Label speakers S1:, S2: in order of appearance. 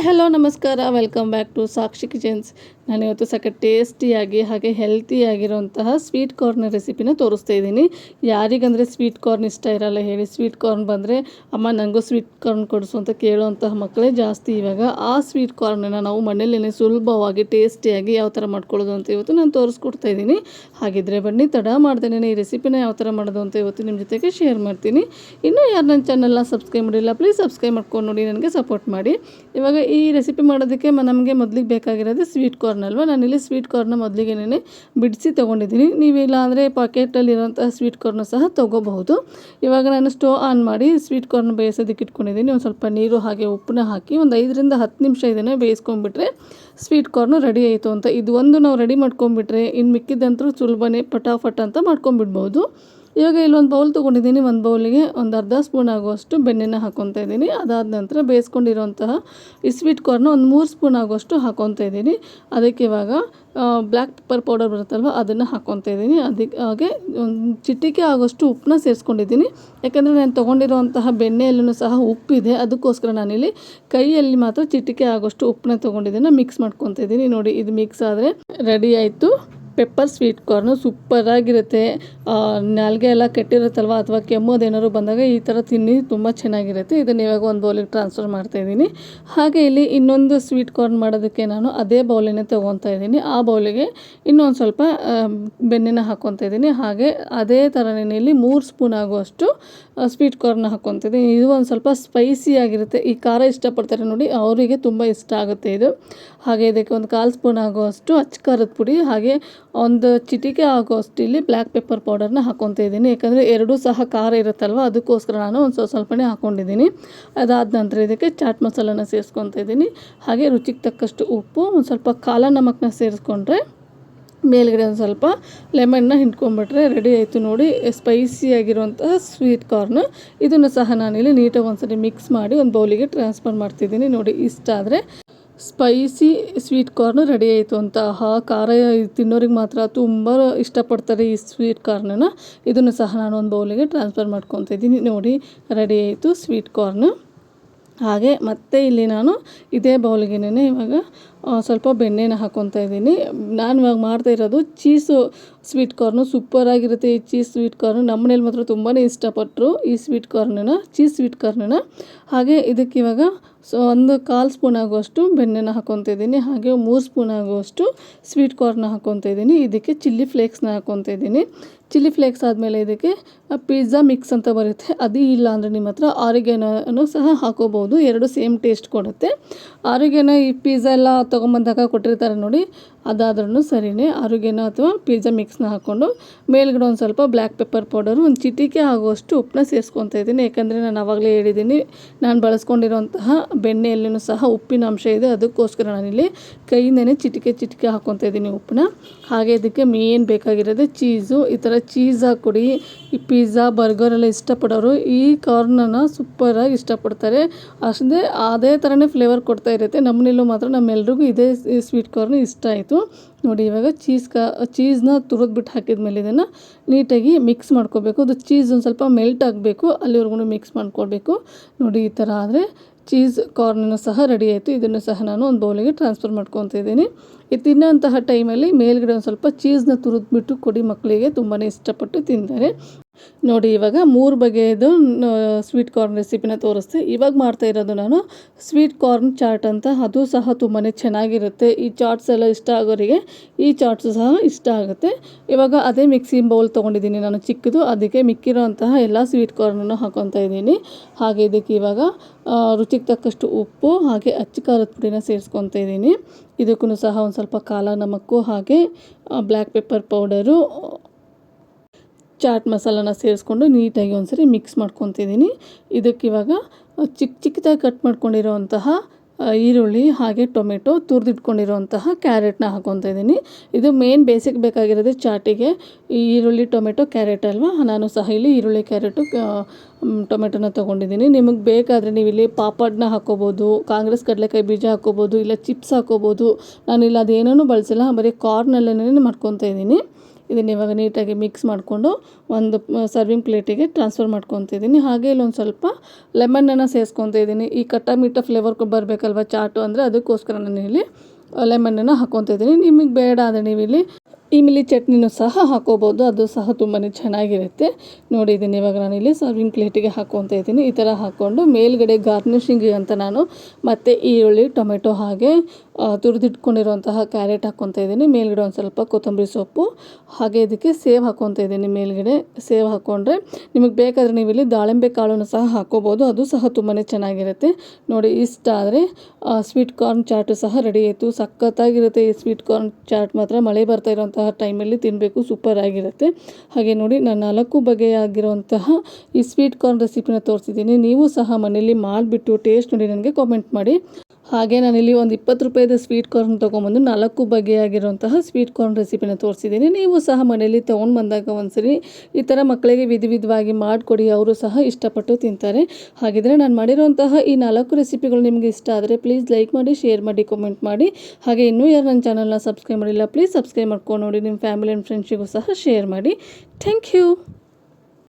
S1: Hi hello ನಮಸ್ಕಾರ welcome back to Sakshi kitchens ನಾನು ಇವತ್ತು ಸಖ ಟೇಸ್ಟಿಯಾಗಿ ಹಾಗೆ ಹೆಲ್ತಿಯಾಗಿರುವಂತಹ ಸ್ವೀಟ್ ಕಾರ್ನ್ ರೆಸಿಪಿನ ತೋರಿಸ್ತಾ ಇದ್ದೀನಿ. ಯಾರಿಗಂದರೆ ಸ್ವೀಟ್ ಕಾರ್ನ್ ಇಷ್ಟ ಇರಲ್ಲ ಹೇಳಿ, ಸ್ವೀಟ್ ಕಾರ್ನ್ ಬಂದರೆ ಅಮ್ಮ ನನಗೂ ಸ್ವೀಟ್ ಕಾರ್ನ್ ಕೊಡಿಸು ಅಂತ ಕೇಳುವಂತಹ ಮಕ್ಕಳೇ ಜಾಸ್ತಿ ಇವಾಗ. ಆ ಸ್ವೀಟ್ ಕಾರ್ನನ್ನು ನಾವು ಮನೆಯಲ್ಲೇ ಸುಲಭವಾಗಿ, ಟೇಸ್ಟಿಯಾಗಿ ಯಾವ ಥರ ಮಾಡ್ಕೊಳ್ಳೋದು ಅಂತ ಇವತ್ತು ನಾನು ತೋರಿಸ್ಕೊಡ್ತಾ ಇದ್ದೀನಿ. ಹಾಗಿದ್ರೆ ಬನ್ನಿ, ತಡ ಮಾಡ್ದೇನೆ ಈ ರೆಸಿಪಿನ ಯಾವ ಥರ ಮಾಡೋದು ಅಂತ ಇವತ್ತು ನಿಮ್ಮ ಜೊತೆಗೆ ಶೇರ್ ಮಾಡ್ತೀನಿ. ಇನ್ನೂ ಯಾರು ನನ್ನ ಚಾನಲ್ನ ಸಬ್ಸ್ಕ್ರೈಬ್ ಮಾಡಿಲ್ಲ ಪ್ಲೀಸ್ ಸಬ್ಸ್ಕ್ರೈಬ್ ಮಾಡ್ಕೊಂಡು ನೋಡಿ, ನನಗೆ ಸಪೋರ್ಟ್ ಮಾಡಿ. ಇವಾಗ ಈ ರೆಸಿಪಿ ಮಾಡೋದಕ್ಕೆ ನಮಗೆ ಮೊದಲಿಗೆ ಬೇಕಾಗಿರೋದು ಸ್ವೀಟ್ ಕಾರ್ನ್ ಅಲ್ವಾ? ನಾನಿಲ್ಲಿ ಸ್ವೀಟ್ ಕಾರ್ನ ಮೊದಲಿಗೆನೇ ಬಿಡಿಸಿ ತೊಗೊಂಡಿದ್ದೀನಿ. ನೀವಿಲ್ಲ ಅಂದರೆ ಪಾಕೆಟಲ್ಲಿರೋಂಥ ಸ್ವೀಟ್ ಕಾರ್ನು ಸಹ ತೊಗೋಬಹುದು. ಇವಾಗ ನಾನು ಸ್ಟೋವ್ ಆನ್ ಮಾಡಿ ಸ್ವೀಟ್ ಕಾರ್ನ್ ಬೇಯಿಸೋದಕ್ಕೆ ಇಟ್ಕೊಂಡಿದ್ದೀನಿ. ಒಂದು ಸ್ವಲ್ಪ ನೀರು ಹಾಗೆ ಉಪ್ಪನ್ನ ಹಾಕಿ ಒಂದು ಐದರಿಂದ ಹತ್ತು ನಿಮಿಷ ಇದನ್ನು ಬೇಯಿಸ್ಕೊಂಡ್ಬಿಟ್ರೆ ಸ್ವೀಟ್ ಕಾರ್ನು ರೆಡಿ ಆಯಿತು ಅಂತ. ಇದು ಒಂದು ನಾವು ರೆಡಿ ಮಾಡ್ಕೊಂಬಿಟ್ರೆ ಇನ್ನು ಮಿಕ್ಕಿದಂತರೂ ಸುಲಭನೇ ಪಟಾಫಟ್ ಅಂತ ಮಾಡ್ಕೊಂಬಿಡ್ಬೋದು ಇವಾಗ ಇಲ್ಲೊಂದು ಬೌಲ್ ತೊಗೊಂಡಿದ್ದೀನಿ, ಒಂದು ಬೌಲಿಗೆ ಒಂದು ಅರ್ಧ ಸ್ಪೂನ್ ಆಗುವಷ್ಟು ಬೆಣ್ಣೆನ ಹಾಕೊತಾ ಇದ್ದೀನಿ. ಅದಾದ ನಂತರ ಬೇಯಿಸ್ಕೊಂಡಿರುವಂತಹ ಈ ಸ್ವೀಟ್ ಕಾರ್ನ ಒಂದು ಮೂರು ಸ್ಪೂನ್ ಆಗುವಷ್ಟು ಹಾಕೊತಾ ಇದ್ದೀನಿ. ಅದಕ್ಕೆ ಇವಾಗ ಬ್ಲ್ಯಾಕ್ ಪೆಪ್ಪರ್ ಪೌಡರ್ ಬರುತ್ತಲ್ವ, ಅದನ್ನು ಹಾಕ್ಕೊತಾ ಇದ್ದೀನಿ. ಅದಕ್ಕೆ ಹಾಗೆ, ಒಂದು ಚಿಟಿಕೆ ಆಗೋಷ್ಟು ಉಪ್ಪನ್ನ ಸೇರಿಸ್ಕೊಂಡಿದ್ದೀನಿ. ಯಾಕಂದರೆ ನಾನು ತೊಗೊಂಡಿರುವಂತಹ ಬೆಣ್ಣೆಯಲ್ಲೂ ಸಹ ಉಪ್ಪಿದೆ. ಅದಕ್ಕೋಸ್ಕರ ನಾನಿಲ್ಲಿ ಕೈಯಲ್ಲಿ ಮಾತ್ರ ಚಿಟಿಕೆ ಆಗೋಷ್ಟು ಉಪ್ಪನ್ನ ತೊಗೊಂಡಿದ್ದೀನಿ ಮಿಕ್ಸ್ ಮಾಡ್ಕೊತಾ ಇದ್ದೀನಿ. ನೋಡಿ, ಇದು ಮಿಕ್ಸ್ ಆದರೆ ರೆಡಿ ಆಯಿತು. ಪೆಪ್ಪರ್ ಸ್ವೀಟ್ ಕಾರ್ನು ಸೂಪರಾಗಿರುತ್ತೆ. ನಾಲ್ಗೆ ಎಲ್ಲ ಕೆಟ್ಟಿರುತ್ತಲ್ವ? ಅಥವಾ ಕೆಮ್ಮೋದೇನಾದ್ರು ಬಂದಾಗ ಈ ಥರ ತಿನ್ನಿ, ತುಂಬ ಚೆನ್ನಾಗಿರುತ್ತೆ. ಇದನ್ನು ಇವಾಗ ಒಂದು ಬೌಲಿಗೆ ಟ್ರಾನ್ಸ್ಫರ್ ಮಾಡ್ತಾಯಿದ್ದೀನಿ ಹಾಗೆ ಇಲ್ಲಿ ಇನ್ನೊಂದು ಸ್ವೀಟ್ ಕಾರ್ನ್ ಮಾಡೋದಕ್ಕೆ ನಾನು ಅದೇ ಬೌಲಿನೇ ತೊಗೊತಾ ಇದ್ದೀನಿ. ಆ ಬೌಲಿಗೆ ಇನ್ನೊಂದು ಸ್ವಲ್ಪ ಬೆಣ್ಣೆನ ಹಾಕ್ಕೊತಾ ಇದ್ದೀನಿ. ಹಾಗೆ ಅದೇ ಥರನೇ ಇಲ್ಲಿ ಮೂರು ಸ್ಪೂನ್ ಆಗುವಷ್ಟು ಸ್ವೀಟ್ ಕಾರ್ನ್ ಹಾಕ್ಕೊತೀನಿ ಇದು ಒಂದು ಸ್ವಲ್ಪ ಸ್ಪೈಸಿ ಆಗಿರುತ್ತೆ. ಈ ಖಾರ ಇಷ್ಟಪಡ್ತಾರೆ ನೋಡಿ, ಅವರಿಗೆ ತುಂಬ ಇಷ್ಟ ಆಗುತ್ತೆ ಇದು. ಹಾಗೆ ಇದಕ್ಕೆ ಒಂದು ಕಾಲು ಸ್ಪೂನ್ ಆಗುವಷ್ಟು ಅಚ್ಚ ಖಾರದ ಪುಡಿ, ಹಾಗೆ ಒಂದು ಚಿಟಿಕೆ ಆಗುವಷ್ಟು ಇಲ್ಲಿ ಬ್ಲ್ಯಾಕ್ ಪೆಪ್ಪರ್ ಪೌಡರ್ನ ಹಾಕ್ಕೊತಾ ಇದ್ದೀನಿ. ಯಾಕಂದರೆ ಎರಡೂ ಸಹ ಖಾರ ಇರುತ್ತಲ್ವ, ಅದಕ್ಕೋಸ್ಕರ ನಾನು ಒಂದು ಸ್ವಲ್ಪ ಸ್ವಲ್ಪನೇ ಹಾಕ್ಕೊಂಡಿದ್ದೀನಿ ಅದಾದ ನಂತರ ಇದಕ್ಕೆ ಚಾಟ್ ಮಸಾಲನ ಸೇರಿಸ್ಕೊತಾ ಇದ್ದೀನಿ. ಹಾಗೆ ರುಚಿಗೆ ತಕ್ಕಷ್ಟು ಉಪ್ಪು, ಒಂದು ಸ್ವಲ್ಪ ಕಾಲ ನಮಕ್ನ ಸೇರಿಸ್ಕೊಂಡ್ರೆ ಮೇಲ್ಗಡೆ ಒಂದು ಸ್ವಲ್ಪ ಲೆಮನ್ನ ಹಿಂಡ್ಕೊಂಬಿಟ್ರೆ ರೆಡಿ ಆಯಿತು ನೋಡಿ. ಸ್ಪೈಸಿ ಆಗಿರುವಂತಹ ಸ್ವೀಟ್ ಕಾರ್ನ್. ಇದನ್ನು ಸಹ ನಾನಿಲ್ಲಿ ನೀಟಾಗಿ ಒಂದ್ಸರಿ ಮಿಕ್ಸ್ ಮಾಡಿ ಒಂದು ಬೌಲಿಗೆ ಟ್ರಾನ್ಸ್ಫರ್ ಮಾಡ್ತಿದ್ದೀನಿ ನೋಡಿ. ಇಷ್ಟ ಆದರೆ ಸ್ಪೈಸಿ ಸ್ವೀಟ್ ಕಾರ್ನು ರೆಡಿ ಆಯಿತು ಅಂತ. ಆ ಖಾರ ತಿನ್ನೋರಿಗೆ ಮಾತ್ರ ತುಂಬ ಇಷ್ಟಪಡ್ತಾರೆ ಈ ಸ್ವೀಟ್ ಕಾರ್ನನ್ನು. ಇದನ್ನು ಸಹ ನಾನು ಒಂದು ಬೌಲಿಗೆ ಟ್ರಾನ್ಸ್ಫರ್ ಮಾಡ್ಕೊತಿದ್ದೀನಿ ನೋಡಿ. ರೆಡಿ ಆಯಿತು ಸ್ವೀಟ್ ಕಾರ್ನು. ಹಾಗೆ ಮತ್ತೆ ಇಲ್ಲಿ ನಾನು ಇದೇ ಬೌಲ್ಗೆನೇ ಇವಾಗ ಸ್ವಲ್ಪ ಬೆಣ್ಣೆನ ಹಾಕ್ಕೊತಾ ಇದ್ದೀನಿ. ನಾನು ಇವಾಗ ಮಾಡ್ತಾ ಇರೋದು ಚೀಸು ಸ್ವೀಟ್ ಕಾರ್ನು ಸೂಪರಾಗಿರುತ್ತೆ ಈ ಚೀಸ್ ಸ್ವೀಟ್ ಕಾರ್ನು ನಮ್ಮ ಮನೇಲಿ ಮಾತ್ರ ತುಂಬಾ ಇಷ್ಟಪಟ್ಟರು ಈ ಸ್ವೀಟ್ ಕಾರ್ನನ್ನ ಚೀಸ್ ಸ್ವೀಟ್ ಕಾರ್ನನ್ನ ಹಾಗೆ ಇದಕ್ಕೆ ಇವಾಗ ಸೊ, ಒಂದು ಕಾಲು ಸ್ಪೂನ್ ಆಗುವಷ್ಟು ಬೆಣ್ಣೆನ ಹಾಕ್ಕೊತಾ ಇದ್ದೀನಿ. ಹಾಗೆ ಮೂರು ಸ್ಪೂನ್ ಆಗುವಷ್ಟು ಸ್ವೀಟ್ ಕಾರ್ನ ಹಾಕ್ಕೊತಾ ಇದ್ದೀನಿ. ಇದಕ್ಕೆ ಚಿಲ್ಲಿ ಫ್ಲೇಕ್ಸ್ನ ಹಾಕ್ಕೊತಾ ಇದ್ದೀನಿ. ಚಿಲ್ಲಿ ಫ್ಲೇಕ್ಸ್ ಆದಮೇಲೆ ಇದಕ್ಕೆ ಪಿಜ್ಜಾ ಮಿಕ್ಸ್ ಅಂತ ಬರುತ್ತೆ. ಅದು ಇಲ್ಲ ಅಂದರೆ ನಿಮ್ಮ ಹತ್ರ ಆರೋಗ್ಯನೂ ಸಹ ಹಾಕೋಬೋದು ಎರಡು ಸೇಮ್ ಟೇಸ್ಟ್ ಕೊಡುತ್ತೆ. ಆರೋಗ್ಯನ ಈ ಪಿಜ್ಜಾ ಎಲ್ಲ ತೊಗೊಂಬಂದಾಗ ಕೊಟ್ಟಿರ್ತಾರೆ ನೋಡಿ. ಅದಾದ್ರೂ ಸರಿಯೇ ಅರುಗೆನ ಅಥವಾ ಪಿಜ್ಜಾ ಮಿಕ್ಸ್ನ ಹಾಕ್ಕೊಂಡು ಮೇಲ್ಗಡೆ ಒಂದು ಸ್ವಲ್ಪ ಬ್ಲ್ಯಾಕ್ ಪೆಪ್ಪರ್ ಪೌಡರು ಒಂದು ಚಿಟಿಕೆ ಆಗುವಷ್ಟು ಉಪ್ಪನ್ನ ಸೇರಿಸ್ಕೊತಾ ಇದ್ದೀನಿ. ಯಾಕಂದರೆ ನಾನು ಆವಾಗಲೇ ಹೇಳಿದ್ದೀನಿ, ನಾನು ಬಳಸ್ಕೊಂಡಿರೋಂತಹ ಬೆಣ್ಣೆಯಲ್ಲೂ ಸಹ ಉಪ್ಪಿನ ಅಂಶ ಇದೆ. ಅದಕ್ಕೋಸ್ಕರ ನಾನಿಲ್ಲಿ ಕೈಯಿಂದನೇ ಚಿಟಿಕೆ ಚಿಟಿಕೆ ಹಾಕ್ಕೊತಾ ಇದ್ದೀನಿ ಉಪ್ಪನ್ನ. ಹಾಗೆ ಇದಕ್ಕೆ ಮೇನ್ ಬೇಕಾಗಿರೋದು ಚೀಸು ಈ ಥರ ಚೀಸ್ ಹಾಕ್ಕೊಡಿ. ಈ ಪಿಜ್ಜಾ ಬರ್ಗರೆಲ್ಲ ಇಷ್ಟಪಡೋರು ಈ ಕಾರ್ನನ್ನು ಸೂಪರಾಗಿ ಇಷ್ಟಪಡ್ತಾರೆ. ಅಷ್ಟೇ, ಅದೇ ಥರನೇ ಫ್ಲೇವರ್ ಕೊಡ್ತಾ ಇರುತ್ತೆ. ನಮ್ಮನೆಲ್ಲೂ ಮಾತ್ರ ನಮ್ಮೆಲ್ರಿಗೂ ಇದೇ ಸ್ವೀಟ್ ಕಾರ್ನ್ ಇಷ್ಟ ಆಯಿತು. ನೋಡಿ ಇವಾಗ ಚೀಸ್ ಕ ಚೀಸ್ನ ತುರಿದ್ಬಿಟ್ಟು ಹಾಕಿದ್ಮೇಲೆ ಇದನ್ನು ನೀಟಾಗಿ ಮಿಕ್ಸ್ ಮಾಡ್ಕೋಬೇಕು. ಅದು ಚೀಸ್ ಒಂದು ಸ್ವಲ್ಪ ಮೆಲ್ಟ್ ಆಗಬೇಕು, ಅಲ್ಲಿವರೆಗೂ ಮಿಕ್ಸ್ ಮಾಡ್ಕೊಳ್ಬೇಕು. ನೋಡಿ ಈ ಥರ ಆದರೆ ಚೀಸ್ ಕಾರ್ನನ್ನು ಸಹ ರೆಡಿ ಆಯಿತು. ಇದನ್ನು ಸಹ ನಾನು ಒಂದು ಬೌಲಿಗೆ ಟ್ರಾನ್ಸ್ಫರ್ ಮಾಡ್ಕೊತಿದ್ದೀನಿ ಇದು ತಿನ್ನೋಂತಹ ಟೈಮಲ್ಲಿ ಮೇಲ್ಗಡೆ ಒಂದು ಸ್ವಲ್ಪ ಚೀಸ್ನ ತುರಿದ್ಬಿಟ್ಟು ಕೊಡಿ ಮಕ್ಕಳಿಗೆ ತುಂಬಾ ಇಷ್ಟಪಟ್ಟು ತಿಂತಾರೆ. ನೋಡಿ, ಇವಾಗ ಮೂರು ಬಗೆಯದು ಸ್ವೀಟ್ ಕಾರ್ನ್ ರೆಸಿಪಿನ ತೋರಿಸ್ತೆ. ಇವಾಗ ಮಾಡ್ತಾ ಇರೋದು ನಾನು ಸ್ವೀಟ್ ಕಾರ್ನ್ ಚಾಟ್ ಅಂತ. ಅದು ಸಹ ತುಂಬಾ ಚೆನ್ನಾಗಿರುತ್ತೆ. ಈ ಚಾಟ್ಸ್ ಎಲ್ಲ ಇಷ್ಟ ಆಗೋರಿಗೆ ಈ ಚಾಟ್ಸ್ ಸಹ ಇಷ್ಟ ಆಗುತ್ತೆ. ಇವಾಗ ಅದೇ ಮಿಕ್ಸಿ ಬೌಲ್ ತೊಗೊಂಡಿದ್ದೀನಿ ನಾನು ಚಿಕ್ಕದು. ಅದಕ್ಕೆ ಮಿಕ್ಕಿರೋಂತಹ ಎಲ್ಲ ಸ್ವೀಟ್ ಕಾರ್ನನ್ನು ಹಾಕೊತಾ ಇದ್ದೀನಿ. ಹಾಗೆ ಇದಕ್ಕೆ ಇವಾಗ ರುಚಿಗೆ ತಕ್ಕಷ್ಟು ಉಪ್ಪು ಹಾಗೆ ಅಚ್ಚ ಖಾರದ ಪುಡಿನ ಸೇರಿಸ್ಕೊತಾ ಇದ್ದೀನಿ. ಇದಕ್ಕೂ ಸಹ ಒಂದು ಸ್ವಲ್ಪ ಕಾಲ ನಮಕ್ಕು ಹಾಗೆ ಬ್ಲ್ಯಾಕ್ ಪೆಪ್ಪರ್ ಪೌಡರು ಚಾಟ್ ಮಸಾಲನ ಸೇರಿಸ್ಕೊಂಡು ನೀಟಾಗಿ ಒಂದ್ಸರಿ ಮಿಕ್ಸ್ ಮಾಡ್ಕೊತಿದ್ದೀನಿ ಇದಕ್ಕೆ ಇವಾಗ ಚಿಕ್ಕ ಚಿಕ್ಕದಾಗಿ ಕಟ್ ಮಾಡ್ಕೊಂಡಿರೋವಂತಹ ಈರುಳ್ಳಿ ಹಾಗೆ ಟೊಮೆಟೊ ತುರಿದಿಟ್ಕೊಂಡಿರುವಂತಹ ಕ್ಯಾರೆಟ್ನ ಹಾಕೊತಾ ಇದ್ದೀನಿ. ಇದು ಮೇನ್ ಬೇಸಿಕ್ ಬೇಕಾಗಿರೋದು ಚಾಟಿಗೆ. ಈರುಳ್ಳಿ, ಟೊಮೆಟೊ, ಕ್ಯಾರೆಟ್ ಅಲ್ವಾ? ನಾನು ಸಹ ಇಲ್ಲಿ ಈರುಳ್ಳಿ, ಕ್ಯಾರೆಟು ಟೊಮೆಟೊನ ತೊಗೊಂಡಿದ್ದೀನಿ. ನಿಮಗೆ ಬೇಕಾದರೆ ನೀವು ಇಲ್ಲಿ ಪಾಪಡ್ನ ಹಾಕೋಬೋದು, ಕಾಂಗ್ರೆಸ್ ಕಡಲೆಕಾಯಿ ಬೀಜ ಹಾಕೋಬೋದು, ಇಲ್ಲ ಚಿಪ್ಸ್ ಹಾಕ್ಕೋಬೋದು ನಾನಿಲ್ಲ ಅದೇನೂ ಬಳಸಿಲ್ಲ, ಬರೀ ಕಾರ್ನಲ್ಲೇ ಮಾಡ್ಕೊತಾ ಇದ್ದೀನಿ. ಇದನ್ನ ಇವಾಗ ನೀಟಾಗಿ ಮಿಕ್ಸ್ ಮಾಡಿಕೊಂಡು ಒಂದು ಸರ್ವಿಂಗ್ ಪ್ಲೇಟಿಗೆ ಟ್ರಾನ್ಸ್ಫರ್ ಮಾಡ್ಕೊತಿದ್ದೀನಿ ಹಾಗೆ ಇಲ್ಲೊಂದು ಸ್ವಲ್ಪ ಲೆಮನನ್ನು ಸೇರಿಸ್ಕೊತಾ ಇದ್ದೀನಿ ಈ ಕಟ್ಟ ಮೀಟ ಫ್ಲೇವರ್ ಬರಬೇಕಲ್ವ ಚಾಟು ಅಂದರೆ ಅದಕ್ಕೋಸ್ಕರ ನಾನು ಇಲ್ಲಿ ಲೆಮನನ್ನು ಹಾಕ್ಕೊತ ಇದ್ದೀನಿ ನಿಮಗೆ ಬೇಡ ಅಂದರೆ ನೀವು ಇಲ್ಲಿ ಚಟ್ನಿನೂ ಸಹ ಹಾಕೋಬೋದು. ಅದು ಸಹ ತುಂಬಾ ಚೆನ್ನಾಗಿರುತ್ತೆ. ನೋಡಿ ಇದನ್ನು ಇವಾಗ ನಾನು ಇಲ್ಲಿ ಸರ್ವಿಂಗ್ ಪ್ಲೇಟಿಗೆ ಹಾಕ್ಕೊತಾ ಇದ್ದೀನಿ ಈ ಥರ ಹಾಕ್ಕೊಂಡು ಮೇಲ್ಗಡೆ ಗಾರ್ನಿಷಿಂಗ್ ಅಂತ ನಾನು ಮತ್ತು ಈರುಳ್ಳಿ, ಟೊಮೆಟೊ ಹಾಗೆ ತುರಿದಿಟ್ಕೊಂಡಿರುವಂತಹ ಕ್ಯಾರೆಟ್ ಹಾಕ್ಕೊತಾ ಇದ್ದೀನಿ. ಮೇಲ್ಗಡೆ ಒಂದು ಸ್ವಲ್ಪ ಕೊತ್ತಂಬರಿ ಸೊಪ್ಪು. ಹಾಗೆ ಇದಕ್ಕೆ ಸೇವ್ ಹಾಕ್ಕೊತಾ ಇದ್ದೀನಿ ಮೇಲ್ಗಡೆ. ಸೇವ್ ಹಾಕ್ಕೊಂಡ್ರೆ ನಿಮಗೆ ಬೇಕಾದರೆ ನೀವು ಇಲ್ಲಿ ದಾಳಿಂಬೆ ಕಾಳನ್ನು ಸಹ ಹಾಕ್ಕೋಬೋದು ಅದು ಸಹ ತುಂಬಾ ಚೆನ್ನಾಗಿರುತ್ತೆ. ನೋಡಿ, ಇಷ್ಟ ಆದರೆ ಸ್ವೀಟ್ ಕಾರ್ನ್ ಚಾಟು ಸಹ ರೆಡಿ ಆಯಿತು. ಸಖತ್ತಾಗಿರುತ್ತೆ ಈ ಸ್ವೀಟ್ ಕಾರ್ನ್ ಚಾಟ್ ಮಾತ್ರ. ಮಳೆ ಬರ್ತಾ ಇರೋಂತಹ ಟೈಮಲ್ಲಿ ತಿನ್ನಬೇಕು ಸೂಪರ್ ಆಗಿರುತ್ತೆ. ಹಾಗೆ ನೋಡಿ ನಾನು ನಾಲ್ಕು ಬಗೆಯಾಗಿರುವಂತಹ ಈ ಸ್ವೀಟ್ ಕಾರ್ನ್ ರೆಸಿಪಿನ ತೋರಿಸಿದ್ದೀನಿ. ನೀವು ಸಹ ಮನೆಯಲ್ಲಿ ಮಾಡಿಬಿಟ್ಟು ಟೇಸ್ಟ್ ನೋಡಿ, ನನಗೆ ಕಾಮೆಂಟ್ ಮಾಡಿ. ಹಾಗೆ ನಾನಿಲ್ಲಿ ಒಂದು ಇಪ್ಪತ್ತು ರೂಪಾಯಿದ ಸ್ವೀಟ್ ಕಾರ್ನ್ ತೊಗೊಂಬಂದು ನಾಲ್ಕು ಬಗೆಯಾಗಿರುವಂತಹ ಸ್ವೀಟ್ ಕಾರ್ನ್ ರೆಸಿಪಿನ ತೋರಿಸಿದ್ದೀನಿ. ನೀವು ಸಹ ಮನೆಯಲ್ಲಿ ತೊಗೊಂಡು ಬಂದಾಗ ಒಂದ್ಸರಿ ಈ ಥರ ಮಕ್ಕಳಿಗೆ ವಿಧ ವಿಧವಾಗಿ ಮಾಡಿಕೊಡಿ, ಅವರು ಸಹ ಇಷ್ಟಪಟ್ಟು ತಿಂತಾರೆ. ಹಾಗಿದ್ರೆ ನಾನು ಮಾಡಿರುವಂತಹ ಈ ನಾಲ್ಕು ರೆಸಿಪಿಗಳು ನಿಮಗೆ ಇಷ್ಟ ಆದರೆ ಪ್ಲೀಸ್ ಲೈಕ್ ಮಾಡಿ ಶೇರ್ ಮಾಡಿ ಕಮೆಂಟ್ ಮಾಡಿ. ಹಾಗೆ ಇನ್ನೂ ಯಾರು ನನ್ನ ಚಾನಲ್ನ ಸಬ್ಸ್ಕ್ರೈಬ್ ಮಾಡಿಲ್ಲ ಪ್ಲೀಸ್ ಸಬ್ಸ್ಕ್ರೈಬ್ ಮಾಡ್ಕೊಂಡು ನೋಡಿ ನಿಮ್ಮ ಫ್ಯಾಮಿಲಿ ಆ್ಯಂಡ್ ಫ್ರೆಂಡ್ಸಿಗೂ ಸಹ ಶೇರ್ ಮಾಡಿ. Thank you